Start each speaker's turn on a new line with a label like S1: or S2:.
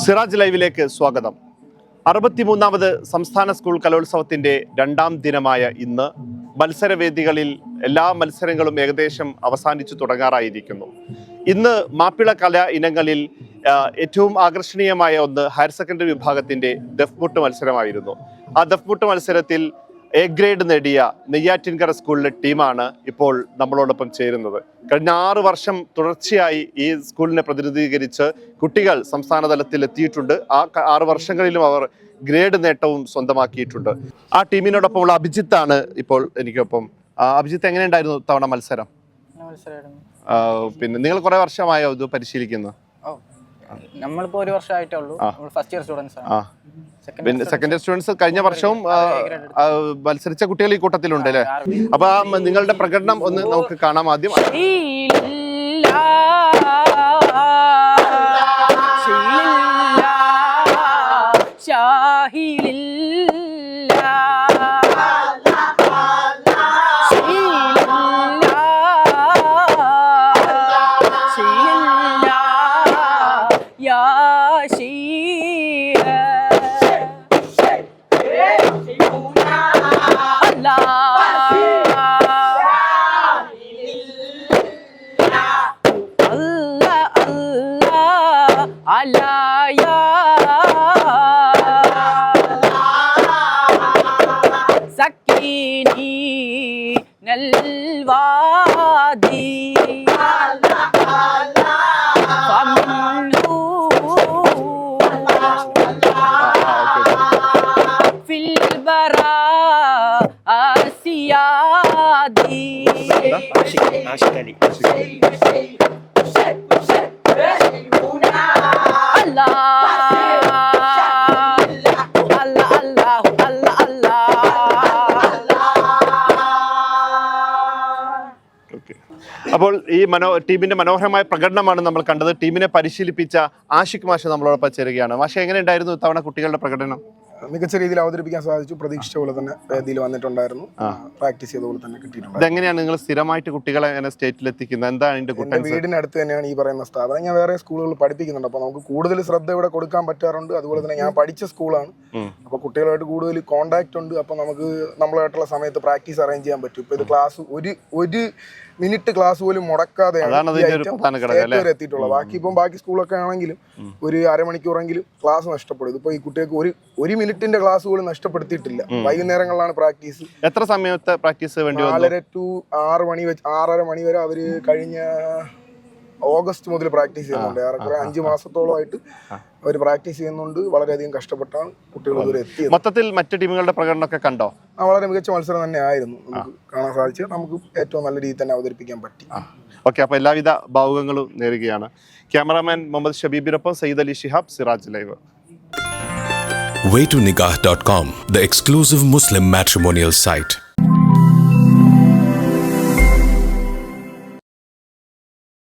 S1: സിറാജ് ലൈവിലേക്ക് സ്വാഗതം. അറുപത്തിമൂന്നാമത് സംസ്ഥാന സ്കൂൾ കലോത്സവത്തിന്റെ രണ്ടാം ദിനമായ ഇന്ന് മത്സരവേദികളിൽ എല്ലാ മത്സരങ്ങളും ഏകദേശം അവസാനിച്ചു തുടങ്ങാറായിരിക്കുന്നു. ഇന്ന് മാപ്പിള കല ഇനങ്ങളിൽ ഏറ്റവും ആകർഷണീയമായ ഒന്ന് ഹയർ സെക്കൻഡറി വിഭാഗത്തിന്റെ ദഫ്മുട്ട് മത്സരമായിരുന്നു. ആ ദഫ്മുട്ട് മത്സരത്തിൽ എ ഗ്രേഡ് നേടിയ നെയ്യാറ്റിൻകര സ്കൂളിലെ ടീമാണ് ഇപ്പോൾ നമ്മളോടൊപ്പം ചേരുന്നത്. കഴിഞ്ഞ ആറ് വർഷം തുടർച്ചയായി ഈ സ്കൂളിനെ പ്രതിനിധീകരിച്ച് കുട്ടികൾ സംസ്ഥാന തലത്തിൽ എത്തിയിട്ടുണ്ട്. ആ ആറ് വർഷങ്ങളിലും അവർ ഗ്രേഡ് നേട്ടവും സ്വന്തമാക്കിയിട്ടുണ്ട്. ആ ടീമിനോടൊപ്പമുള്ള അഭിജിത്ത് ആണ് ഇപ്പോൾ എനിക്കൊപ്പം. അഭിജിത്ത് എങ്ങനെയുണ്ടായിരുന്നു തവണ മത്സരം? പിന്നെ നിങ്ങൾ കുറെ വർഷമായോ ഇത് പരിശീലിക്കുന്നത്
S2: ഓ നമ്മളിപ്പോ ഒരു വർഷമായിട്ടേ ഉള്ളൂ. ഫസ്റ്റ് ഇയർ സ്റ്റുഡൻസ് ആണ്.
S1: പിന്നെ സെക്കൻഡ് സ്റ്റുഡൻസ് കഴിഞ്ഞ വർഷവും മത്സരിച്ച കുട്ടികൾ ഈ കൂട്ടത്തിലുണ്ട് അല്ലേ? അപ്പൊ ആ നിങ്ങളുടെ പ്രകടനം ഒന്ന് നമുക്ക് കാണാം ആദ്യം.
S2: يا സക്കീനി നൽവാദി.
S3: ആശിക് അലി
S2: ആശിക്
S1: അലി. അപ്പോൾ ഈ മനോ ടീമിന്റെ മനോഹരമായ പ്രകടനമാണ് നമ്മൾ കണ്ടത്. ടീമിനെ പരിശീലിപ്പിച്ച ആഷിഖ് മാഷ് നമ്മളോടൊപ്പം ചേരുകയാണ്. മാഷ എങ്ങനെയുണ്ടായിരുന്നു ഇത്തവണ കുട്ടികളുടെ പ്രകടനം?
S4: മികച്ച രീതിയിൽ അവതരിപ്പിക്കാൻ സാധിച്ചു. പ്രതീക്ഷിച്ച പോലെ തന്നെ വേദിയിൽ വന്നിട്ടുണ്ടായിരുന്നു. പ്രാക്ടീസ് ചെയ്ത പോലെ തന്നെ കിട്ടിയിട്ടുണ്ട്.
S1: ഇതെങ്ങനെയാണ് നിങ്ങൾ സ്ഥിരമായിട്ട് കുട്ടികളെ സ്റ്റേറ്റിൽ എത്തിക്കുന്നത്? എന്താണ്
S4: എന്റെ വീടിനടുത്ത് തന്നെയാണ് ഈ പറയുന്ന സ്ഥാപനം. ഞാൻ വേറെ സ്കൂളുകളിൽ പഠിപ്പിക്കുന്നുണ്ട്. അപ്പോൾ നമുക്ക് കൂടുതൽ ശ്രദ്ധ ഇവിടെ കൊടുക്കാൻ പറ്റാറുണ്ട്. അതുപോലെ തന്നെ ഞാൻ പഠിച്ച സ്കൂളാണ്.
S1: അപ്പൊ
S4: അപ്പോൾ കുട്ടികളുമായിട്ട് കൂടുതൽ കോണ്ടാക്ട് ഉണ്ട്. അപ്പോൾ നമുക്ക് നമ്മളായിട്ടുള്ള സമയത്ത് പ്രാക്ടീസ് അറേഞ്ച് ചെയ്യാൻ പറ്റും. ഇപ്പോൾ ഇത് ക്ലാസ് ഒരു ഒരു മിനിറ്റ് ക്ലാസ് പോലും മുടക്കാതെ എത്തിയിട്ടുള്ളത്. ബാക്കി ഇപ്പം ബാക്കി സ്കൂളൊക്കെ ആണെങ്കിലും ഒരു അരമണിക്കൂറെങ്കിലും ക്ലാസ് നഷ്ടപ്പെടും. ഇപ്പൊ ഈ കുട്ടികൾക്ക് ഒരു ഒരു മിനിറ്റിന്റെ ക്ലാസ് പോലും നഷ്ടപ്പെടുത്തിയിട്ടില്ല. വൈകുന്നേരങ്ങളിലാണ് പ്രാക്ടീസ്
S1: എത്ര സമയത്തെ പ്രാക്ടീസ്
S4: നാലര ടു ആറ് മണി വെച്ച് ആറര മണി വരെ അവർ കഴിഞ്ഞ ഓഗസ്റ്റ് മുതൽ പ്രാക്ടീസ് ചെയ്യുന്നുണ്ട്. ഏറെക്കുറെ അഞ്ച് മാസത്തോളമായിട്ട് അവർ പ്രാക്ടീസ് ചെയ്യുന്നുണ്ട്. വളരെയധികം കഷ്ടപ്പെട്ടാണ് കുട്ടികൾ ഇതുവരെ എത്തിയത്.
S1: മൊത്തത്തിൽ മറ്റു ടീമുകളുടെ പ്രകടനമൊക്കെ കണ്ടോ?
S4: ആ, വളരെ മികച്ച മത്സരം തന്നെ ആയിരുന്നു. നമുക്ക് കാണാൻ സാധിച്ചത്. നമുക്ക് ഏറ്റവും നല്ല രീതിയിൽ തന്നെ അവതരിപ്പിക്കാൻ പറ്റി.
S1: ഓക്കെ അപ്പോൾ എല്ലാവിധ ഭാവുകങ്ങളും നേരുകയാണ്. Cameraman Muhammad ഷബീബിനൊപ്പം Sayyid Ali Shihab Siraj live.
S5: Waytonikah.com, the exclusive Muslim matrimonial site.